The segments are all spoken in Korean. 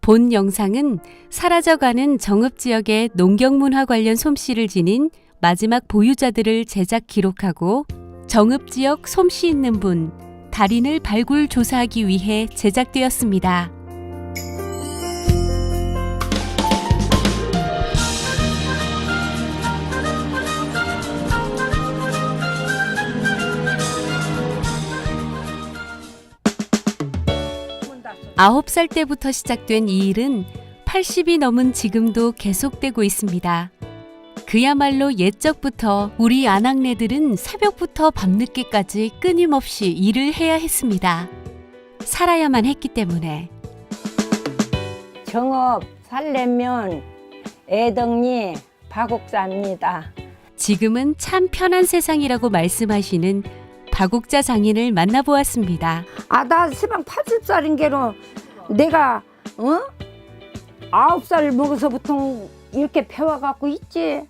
본 영상은 사라져가는 정읍 지역의 농경문화 관련 솜씨를 지닌 마지막 보유자들을 제작 기록하고 정읍 지역 솜씨 있는 분, 달인을 발굴 조사하기 위해 제작되었습니다. 아홉 살 때부터 시작된 이 일은 80이 넘은 지금도 계속되고 있습니다. 그야말로 옛적부터 우리 아낙네들은 새벽부터 밤늦게까지 끊임없이 일을 해야 했습니다. 살아야만 했기 때문에 정업 살려면 애덕리 박옥사입니다. 지금은 참 편한 세상이라고 말씀하시는 박옥자 장인을 만나보았습니다. 아, 나 시방 80살인 게로 내가, 어? 아홉 살 먹어서부터 이렇게 배워갖고 있지.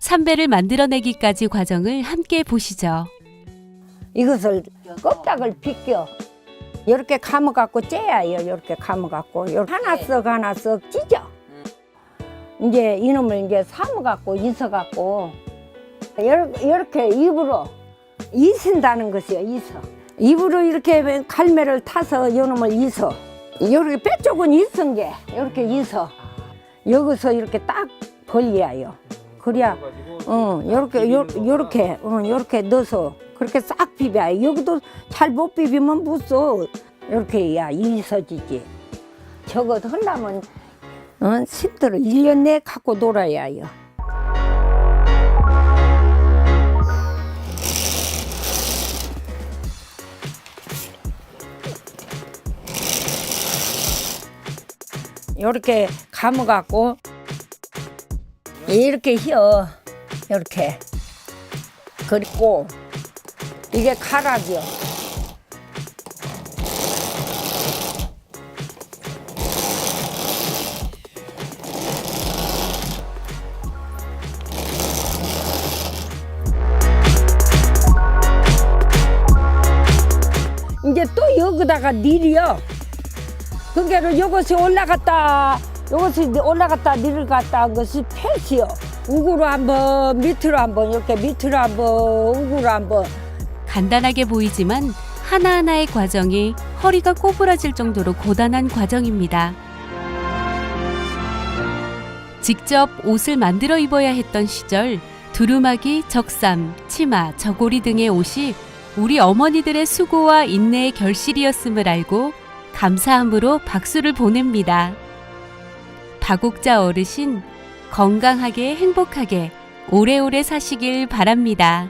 삼배를 만들어내기까지 과정을 함께 보시죠. 이것을 껍닥을 벗겨. 이렇게 감아갖고 째야요. 이렇게 감아갖고. 요렇게 하나 썩 하나 썩 찢어. 이제 이놈을 이제 삶아갖고 있어갖고 이렇게 입으로 이신다는 것이요. 이서. 입으로 이렇게 갈매를 타서 이놈을 이서. 이렇게 뼈 쪽은 이선 게 이렇게 이서. 여기서 이렇게 딱 벌려요. 그래야 어, 요렇게, 요, 요렇게, 어, 요렇게 넣어서 그렇게 싹 비벼. 여기도 잘 못 비비면 못 써. 요렇게 해야 이서지지. 저거 하려면, 어, 힘들어. 일년내 갖고 놀아야 해요. 요렇게 감아갖고, 이렇게 휘어. 이렇게 그리고 이게 가락이요. 이제 또 여기다가 밀이요. 그게로 요것이 올라갔다, 요것이 올라갔다 내려갔다 한 것이 펜스요. 우구로 한번, 밑으로 한번, 이렇게 밑으로 한번, 우구로 한번. 간단하게 보이지만 하나하나의 과정이 허리가 꼬부라질 정도로 고단한 과정입니다. 직접 옷을 만들어 입어야 했던 시절 두루마기, 적삼, 치마, 저고리 등의 옷이 우리 어머니들의 수고와 인내의 결실이었음을 알고 감사함으로 박수를 보냅니다. 박옥자 어르신 건강하게 행복하게 오래오래 사시길 바랍니다.